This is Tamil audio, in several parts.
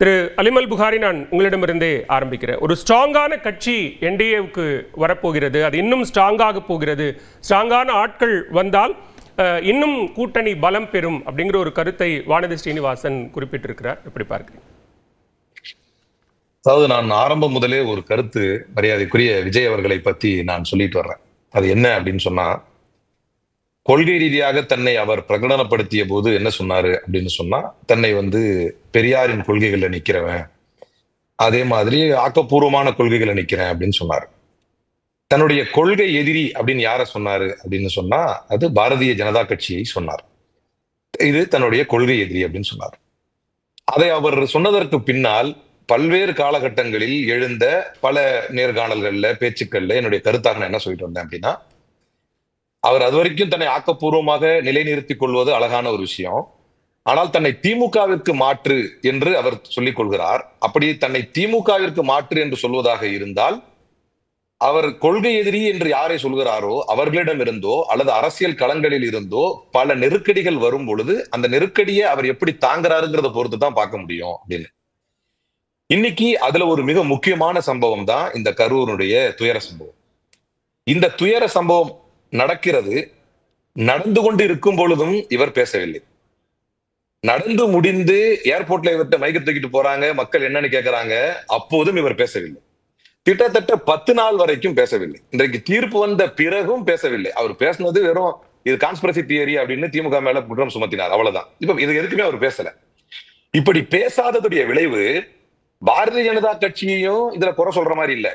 திரு அலிமல் புகாரி நான் உங்களிடமிருந்தே ஆரம்பிக்கிறேன். ஒரு ஸ்ட்ராங்கான கட்சி என்டிஏவுக்கு வரப்போகிறது அது இன்னும் ஸ்ட்ராங்காக போகிறது. ஸ்ட்ராங்கான ஆட்கள் வந்தால் அஹ், இன்னும் கூட்டணி பலம் பெறும் அப்படிங்கிற ஒரு கருத்தை வானதி ஸ்ரீனிவாசன் குறிப்பிட்டிருக்கிறார். எப்படி பார்க்கிறீங்க? அதாவது நான் ஆரம்பம் முதலே ஒரு கருத்து மரியாதைக்குரிய விஜய் அவர்களை பத்தி நான் சொல்லிட்டு வர்றேன். அது என்ன அப்படின்னு சொன்னா கொள்கை ரீதியாக தன்னை அவர் பிரகடனப்படுத்திய போது என்ன சொன்னாரு அப்படின்னு சொன்னா தன்னை வந்து பெரியாரின் கொள்கைகள்ல நிக்கிறவன் அதே மாதிரி ஆக்கப்பூர்வமான கொள்கைகளை நிக்கிறேன் அப்படின்னு சொன்னார். தன்னுடைய கொள்கை எதிரி அப்படின்னு யார சொன்னாரு அப்படின்னு சொன்னா அது பாரதிய ஜனதா கட்சியை சொன்னார். இது தன்னுடைய கொள்கை எதிரி அப்படின்னு சொன்னார். அதை அவர் சொன்னதற்கு பின்னால் பல்வேறு காலகட்டங்களில் எழுந்த பல நேர்காணல்கள்ல பேச்சுக்கள்ல என்னுடைய கருத்தாக நான் என்ன சொல்லிட்டு வந்தேன் அப்படின்னா அவர் அது வரைக்கும் தன்னை ஆக்கப்பூர்வமாக நிலைநிறுத்திக் கொள்வது அழகான ஒரு விஷயம். ஆனால் தன்னை திமுகவிற்கு மாற்று என்று அவர் சொல்லிக் கொள்கிறார். அப்படி தன்னை திமுகவிற்கு மாற்று என்று சொல்வதாக இருந்தால் அவர் கொள்கை எதிரி என்று யாரை சொல்கிறாரோ அவர்களிடம் இருந்தோ அல்லது அரசியல் களங்களில் இருந்தோ பல நெருக்கடிகள் வரும் பொழுது அந்த நெருக்கடியை அவர் எப்படி தாங்குறாருங்கிறத பொறுத்து தான் பார்க்க முடியும் அப்படின்னு. இன்னைக்கு அதுல ஒரு மிக முக்கியமான சம்பவம் தான் இந்த கரூருடைய துயர சம்பவம். இந்த துயர சம்பவம் நடக்கிறது நடந்து கொண்டு இருக்கும் பொழுதும் இவர் பேசவில்லை. நடந்து முடிந்து ஏர்போர்ட்ல இவர்கிட்ட மைக்க தூக்கிட்டு போறாங்க மக்கள் என்னன்னு கேட்கறாங்க அப்போதும் இவர் பேசவில்லை. கிட்டத்தட்ட பத்து நாள் வரைக்கும் பேசவில்லை. இன்றைக்கு தீர்ப்பு வந்த பிறகும் பேசவில்லை. அவர் பேசினது வெறும் இது கான்ஸ்பிரசி தியரி அப்படின்னு திமுக மேல குற்றம் சுமத்தினார் அவ்வளவுதான். இப்ப இது எதுக்குமே அவர் பேசல. இப்படி பேசாததுடைய விளைவு பாரதிய ஜனதா கட்சியையும் இதுல குறை சொல்ற மாதிரி இல்லை.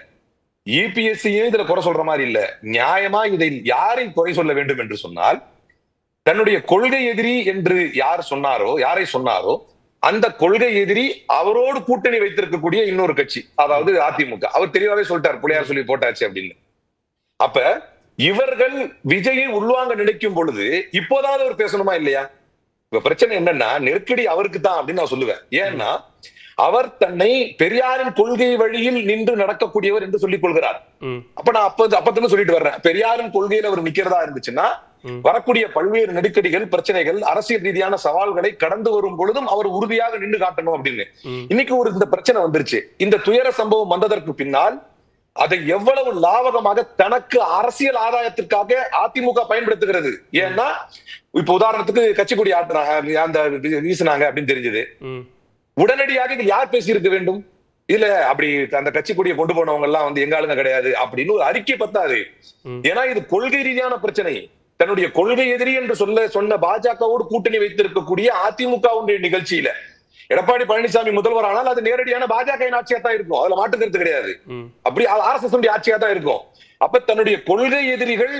இபிஎஸ்சியும் இதுல குறை சொல்ற மாதிரி இல்ல. நியாயமா இதை யாரை குறை சொல்ல வேண்டும் என்று சொன்னால் தன்னுடைய கொள்கை எதிரி என்று யார் சொன்னாரோ யாரை சொன்னாரோ அந்த கொள்கை எதிரி அவரோடு கூட்டணி வைத்திருக்கக்கூடிய இன்னொரு கட்சி அதாவது அதிமுக. அவர் தெளிவாவே சொல்லிட்டார் பிள்ளையார் சொல்லி போட்டாச்சு அப்படின்னு. அப்ப இவர்கள் விஜயை உள்வாங்க நினைக்கும் பொழுது இப்போதாவது அவர் பேசணுமா இல்லையா? இப்ப பிரச்சனை என்னன்னா நெருக்கடி அவருக்கு தான் அப்படின்னு நான் சொல்லுவேன். ஏன்னா அவர் தன்னை பெரியாரின் கொள்கை வழியில் நின்று நடக்கக்கூடியவர் என்று சொல்லிக் கொள்கிறார். அப்ப நான் அப்ப அப்பத்துல சொல்லிட்டு வர்றேன். பெரியாரின் கொள்கையில அவர் நிக்கிறதா இருந்துச்சுன்னா. வரக்கூடிய பல்வேறு நெருக்கடிகள் பிரச்சனைகள் அரசியல் ரீதியான சவால்களை கடந்து வரும் பொழுதும் அவர் உறுதியாக நின்று காட்டணும் அப்படின்னு. இன்னைக்கு ஒரு இந்த பிரச்சனை வந்துருச்சு. இந்த துயர சம்பவம் வந்ததற்கு பின்னால் அதை எவ்வளவு லாபகமாக தனக்கு அரசியல் ஆதாயத்திற்காக அதிமுக பயன்படுத்துகிறது. ஏன்னா இப்ப உதாரணத்துக்கு கட்சி கொடி ஆட்டுறாங்க அந்த வீசினாங்க அப்படின்னு தெரிஞ்சது. உடனடியாக இதில் யார் பேசியிருக்க வேண்டும்? இல்ல அப்படி அந்த கட்சி கொடியை கொண்டு போனவங்க எல்லாம் வந்து எங்க ஆளுங்க கிடையாது அப்படின்னு ஒரு அறிக்கை பத்தாது. ஏன்னா இது கொள்கை ரீதியான பிரச்சனை. தன்னுடைய கொள்கை எதிரி என்று சொல்ல சொன்ன பாஜகவோடு கூட்டணி வைத்திருக்கக்கூடிய அதிமுகவுடைய நிகழ்ச்சியில. எடப்பாடி பழனிசாமி முதல்வர் ஆனால் அது நேரடியான பாஜக ஆட்சியா தான் இருக்கும். அதுல மாற்று கருத்து கிடையாது. அப்படி ஆர் எஸ் எஸ் ஆட்சியா தான் இருக்கும். அப்ப தன்னுடைய கொள்கை எதிரிகள்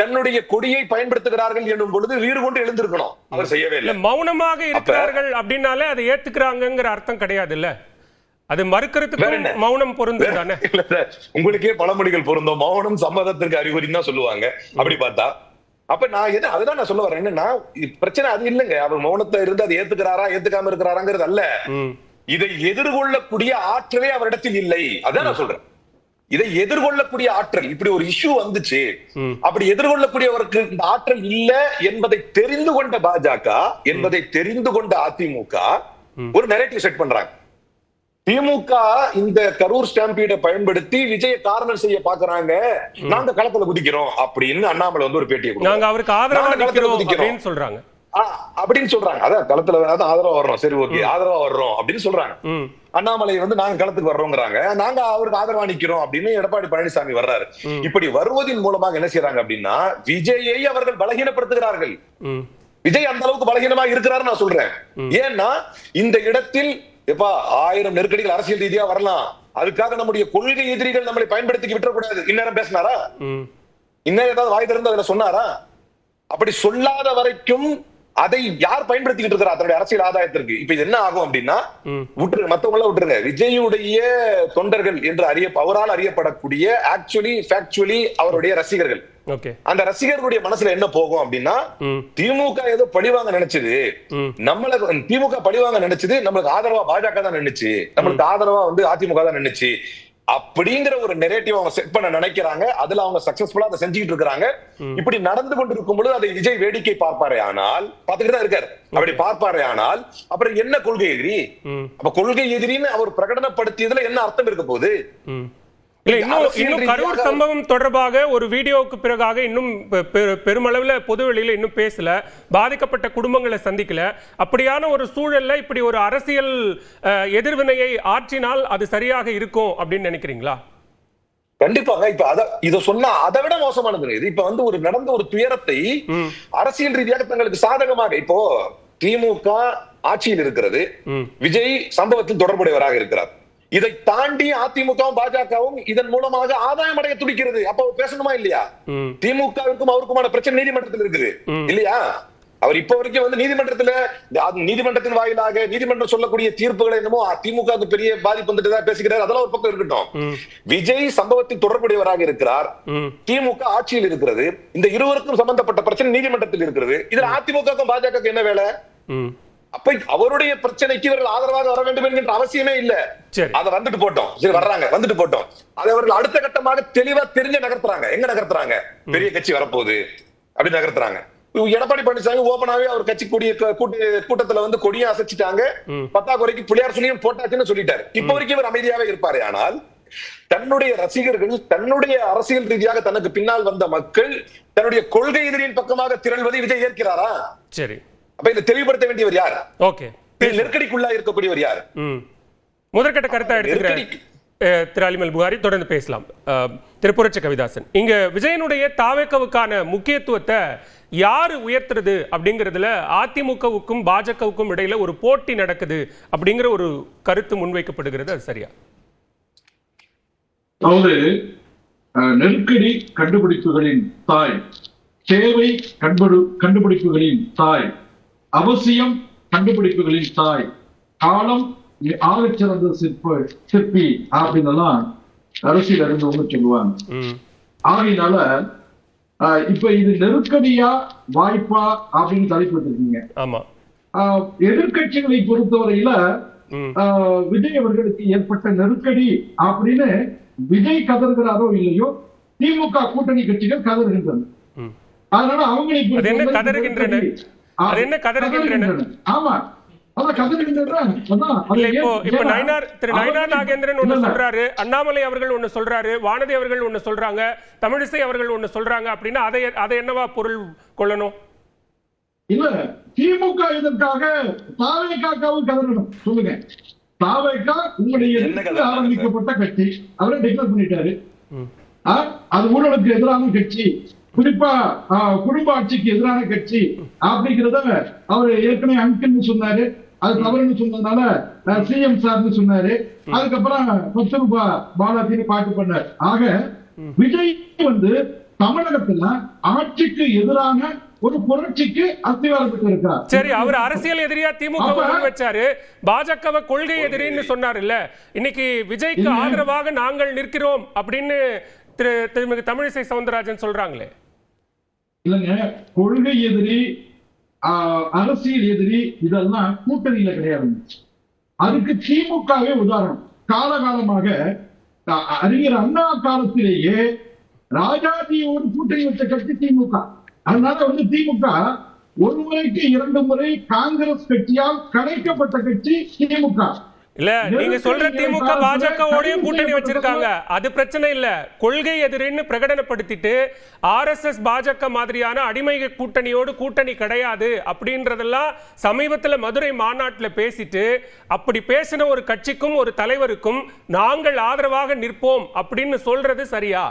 தன்னுடைய கொடியை பயன்படுத்துகிறார்கள் என்னும் பொழுது வீறு கொண்டு எழுந்திருக்கணும். அவர் செய்யவே இல்ல. மௌனமாக இருக்கிறார்கள் அப்படின்னாலே அதை ஏத்துக்கிறாங்கங்கிற அர்த்தம் கிடையாது இல்ல அது என்ன? மௌனம் பொருந்தும் தானே? உங்களுக்கே பழமொழிகள் பொருந்தும். மௌனம் சம்மதத்திற்கு அறிகுறின்னு தான் சொல்லுவாங்க. அப்படி பார்த்தா அப்ப நான் என்ன அதுதான் நான் சொல்ல வரேன். என்னன்னா பிரச்சனை அது இல்லைங்க. அவர் மௌனத்தை இருந்து அதை ஏத்துக்கிறாரா ஏத்துக்காம இருக்கிறாராங்கிறது அல்ல. இதை எதிர்கொள்ளக்கூடிய ஆற்றலே அவரிடத்தில் இல்லை. அதான் நான் சொல்றேன். இதை எதிர்கொள்ளக்கூடிய ஆற்றல் இப்படி ஒரு இஷ்யூ வந்துச்சு. அப்படி எதிர்கொள்ளக்கூடியவருக்கு இந்த ஆற்றல் இல்ல என்பதை தெரிந்து கொண்ட பாஜக என்பதை தெரிந்து கொண்ட அதிமுக. ஒரு நெரேட்டிவ் செட் பண்றாங்க. திமுக இந்த கரூர் ஸ்டாம்பீடை பயன்படுத்தி விஜய காரணம் செய்ய பாக்குறாங்க. நாங்க களத்துல குதிக்கிறோம் அப்படின்னு அண்ணாமலை வந்து ஒரு பேட்டியை. நாங்க அவருக்கு ஆதரவா குதிக்கிறோம். சொல்றாங்க. அப்படின்னு சொல்றாங்க. அதான் களத்துல வேணாதான் ஆதரவா வர்றோம். சரி ஓகே ஆதரவா வர்றோம் அப்படின்னு சொல்றாங்க. அண்ணாமலை வந்து நாங்க களத்துக்கு வர்றோங்கிறாங்க. நாங்க அவருக்கு ஆதரவா நிக்கிறோம் அப்படின்னு எடப்பாடி பழனிசாமி வர்றாரு. இப்படி வருவதின் மூலமாக என்ன செய்யறாங்க அப்படின்னா விஜயை அவர்கள் பலகீனப்படுத்துகிறார்கள். விஜய் அந்த அளவுக்கு பலகீனமா இருக்கிறாரு நான் சொல்றேன். ஏன்னா இந்த இடத்தில் எப்பா ஆயிரம் நெருக்கடிகள் அரசியல் ரீதியா வரலாம். அதுக்காக நம்முடைய கொள்கை எதிரிகள் நம்மளை பயன்படுத்தி விட்டுறக்கூடாது. இந்நேரம் பேசினாரா? இன்னும் ஏதாவது வாய் திறந்து அதுல சொன்னாரா? அப்படி சொல்லாத வரைக்கும் அதை யார் பயன்படுத்திக்கிட்டு இருக்கிறா? தன்னுடைய அரசியல் ஆதாயத்திற்கு. இப்ப இது என்ன ஆகும் அப்படின்னா விட்டுருங்க மத்தவங்கள விட்டுருங்க. விஜயுடைய தொண்டர்கள் என்று அறிய அவரால் அறியப்படக்கூடிய ஆக்சுவலி ஃபேக்சுவலி அவருடைய ரசிகர்கள். அந்த ரசிகர்களுடைய மனசுல என்ன போகும் அப்படின்னா திமுக ஏதோ பழிவாங்க நினைச்சது. நம்மள திமுக பழிவாங்க நினைச்சது. நம்மளுக்கு ஆதரவா பாஜக தான் நின்னுச்சு. நம்மளுக்கு ஆதரவா வந்து அதிமுக தான் நின்னுச்சு. அப்படிங்கிற ஒரு நெரேட்டிவ் அவங்க செட் பண்ண நினைக்கிறாங்க. அதுல அவங்க சக்சஸ்ஃபுல்லா அதை செஞ்சுக்கிட்டு இருக்காங்க இப்படி நடந்து கொண்டிருக்கும் பொழுது அதை விஜய் வேடிக்கை பார்ப்பாரே ஆனால் பார்த்துக்கிட்டு தான் இருக்காரு. அப்படி பார்ப்பாரே ஆனால் அப்புறம் என்ன கொள்கை எதிரி? அப்ப கொள்கை எதிரின்னு அவர் பிரகடனப்படுத்தியதுல என்ன அர்த்தம் இருக்க போகுது? இன்னும் கரூர் சம்பவம் தொடர்பாக ஒரு வீடியோவுக்கு பிறகாக இன்னும் பெருமளவுல பொதுவெளியில இன்னும் பேசல பாதிக்கப்பட்ட குடும்பங்களை சந்திக்கல. அப்படியான ஒரு சூழல்ல இப்படி ஒரு அரசியல் எதிர்வினையை ஆற்றினால் அது சரியாக இருக்கும் அப்படின்னு நினைக்கிறீங்களா? கண்டிப்பாங்க. இப்ப அத இத சொன்னா அதை விட மோசமானது இது. இப்ப வந்து ஒரு நடந்த ஒரு துயரத்தை அரசியல் ரீதியாக தங்களுக்கு சாதகமாக இப்போ திமுக ஆட்சியில் இருக்கிறது. விஜய் சம்பவத்தில் தொடர்புடையவராக இருக்கிறார். இதை தாண்டி அதிமுகவும் பாஜகவும் இதன் மூலமாக ஆதாயம் அடைய துடிக்கிறது. அப்ப பேசணுமா இல்லையா? திமுகவிற்கும் அவருக்குமான பிரச்சனை நீதிமன்றத்தில் இருக்குது. இல்லையா? அவர் இப்ப வரைக்கும் வந்து நீதிமன்றத்துல நீதிமன்றத்தின் வாயிலாக நீதிமன்றம் சொல்லக்கூடிய தீர்ப்புகளை என்னமோ திமுகவுக்கு பெரிய பாதிப்பு வந்துட்டு தான் பேசுகிறார். அதெல்லாம் ஒரு பக்கம் இருக்கட்டும். விஜய் சம்பவத்தில் தொடர்புடையவராக இருக்கிறார். திமுக ஆட்சியில் இருக்கிறது. இந்த இருவருக்கும் சம்பந்தப்பட்ட பிரச்சனை நீதிமன்றத்தில் இருக்கிறது. இதுல அதிமுகவுக்கும் பாஜக என்ன வேலை? அப்ப அவருடைய பிரச்சனைக்கு இவர்கள் ஆதரவாக வர வேண்டும் என்கின்ற அவசியமே இல்ல. அத வந்துட்டு போட்டோம். சரி வர்றாங்க. வந்துட்டு போட்டோம். அதை அவர்கள் அடுத்த கட்டமாக தெளிவா தெரிஞ்சு நகர்த்துறாங்க. எங்க நகர்த்துறாங்க? பெரிய கட்சி வரப்போகுது. அப்படி நகர்த்துறாங்க. எடப்பாடி பழனிசாமி ஓபனாவே அவர் கட்சி கூடிய கூட்டு கூட்டத்துல வந்து கொடியை அசைச்சிட்டாங்க. பத்தாக்குறைக்கு புளியார் சொல்லியும் போட்டாச்சுன்னு சொல்லிட்டாரு. இப்ப வரைக்கும் இவர் அமைதியாவே இருப்பாரு ஆனால் தன்னுடைய ரசிகர்கள் தன்னுடைய அரசியல் ரீதியாக தனக்கு பின்னால் வந்த மக்கள் தன்னுடைய கொள்கை எதிரியின் பக்கமாக திரள்வதை விஜய் ஏற்கிறாரா? சரி. அப்ப இதை தெளிவுபடுத்த வேண்டியவர் யார்? ஓகே. நெருக்கடிக்குள்ளா இருக்கக்கூடியவர் யார்? ம். முதற்கட்ட கருத்தா எடுத்துக்கிறேன் திரு அலிமல் புகாரி தொடர்ந்து பேசலாம். அஹ், திரு புரட்சி கவிதாசன். இங்க விஜயனுடைய தாவேக்கவுக்கான முக்கியத்துவத்தை யாரு உயர்த்துறது அப்படிங்கிறதுல அதிமுகவுக்கும் பாஜகவுக்கும் இடையில ஒரு போட்டி நடக்குது அப்படிங்கிற ஒரு கருத்து முன்வைக்கப்படுகிறது. அது சரியா? அதாவது நெருக்கடி கண்டுபிடிப்புகளின் தாய் தேவை கண்டுபிடிப்புகளின் தாய் அவசியம் கண்டுபிடிப்புகளின் தாய். காலம் ஆகச் சிறந்த சிற்ப சிற்பி அப்படின்னு எல்லாம் அரசியல் அறிந்தவங்க சொல்லுவாங்க. ஆகையினால இப்ப இது நெருக்கடியா வாய்ப்பா அப்படின்னு தலைப்பு இருக்கீங்க ஆமா எதிர்கட்சிகளை பொறுத்தவரையில விஜய் அவர்களுக்கு ஏற்பட்ட நெருக்கடி அப்படின்னு விஜய் கதறுகிறாரோ இல்லையோ திமுக கூட்டணி கட்சிகள் கதறுகின்றன. அதனால அவங்களை அது என்ன பொறுத்தவரை கதறுகின்றன? நெருக்கடி. ஆ, அது என்ன கதறுகின்றன? ஆமா அண்ணாமலை அவர்கள் ஒண்ணு சொல்றாரு வானதி அவர்கள் ஒண்ணு சொல்றாங்க தமிழிசை அவர்கள் ஒண்ணு சொல்றாங்க அப்படின்னா அதை அதை என்னவா பொருள் கொள்ளணும்? இல்ல திமுக இதற்காக தாவேக்காவும் கதறணும். சொல்லுங்க. தாவேக்கா உங்களுடைய ஆரம்பிக்கப்பட்ட கட்சி. அவரை டிக்ளேர் பண்ணிட்டாரு. அது ஊழலுக்கு எதிரான கட்சி. குறிப்பா குடும்ப ஆட்சிக்கு எதிரான கட்சி அப்படிங்கிறத அவர் ஏற்கனவே அங்கிள்னு சொன்னாரு. அது தவறுன்னு சொன்னதுனால சிஎம் சார்னு சொன்னாரு. அதுக்கப்புறம் பத்து பாலாஜின்னு பாட்டு பண்ணார் ஆக விஜய் வந்து தமிழகத்துல ஆட்சிக்கு எதிரான ஒரு புரட்சிக்கு அஸ்திவாரம் சரி அவர் அரசியல் எதிரியா திமுக வச்சாரு. பாஜகவை கொள்கை எதிரின்னு சொன்னாருல்ல. இன்னைக்கு விஜய்க்கு. ஆதரவாக நாங்கள் நிற்கிறோம் அப்படின்னு திரு திருமிகு தமிழிசை சவுந்தரராஜன் சொல்றாங்களே. இல்லைங்க கொள்கை எதிரி ஆஹ், அரசியல் எதிரி இதெல்லாம் கூட்டணியில கிடையாது. அதுக்கு திமுகவே உதாரணம். காலகாலமாக அறிஞர் அண்ணா காலத்திலேயே ராஜாஜியோடு கூட்டணி வச்ச கட்சி திமுக. அதனால வந்து திமுக ஒரு முறைக்கு இரண்டு முறை காங்கிரஸ் கட்சியால் கலைக்கப்பட்ட கட்சி திமுக. இல்ல நீங்க சொல்ற திமுக பாஜகவோடய கூட்டணி வச்சிருக்காங்க. அது பிரச்சனை இல்ல. கொள்கை எதிரின்னு பிரகடனப்படுத்திட்டு ஆர்எஸ்எஸ் பாஜக மாதிரியான அடிமை கூட்டணியோடு கூட்டணி கிடையாது அப்படின்றதெல்லாம் சமீபத்துல மதுரை மாநாட்டுல பேசிட்டு அப்படி பேசின ஒரு கட்சிக்கும் ஒரு தலைவருக்கும் நாங்கள் ஆதரவாக நிற்போம் அப்படின்னு சொல்றது சரியா?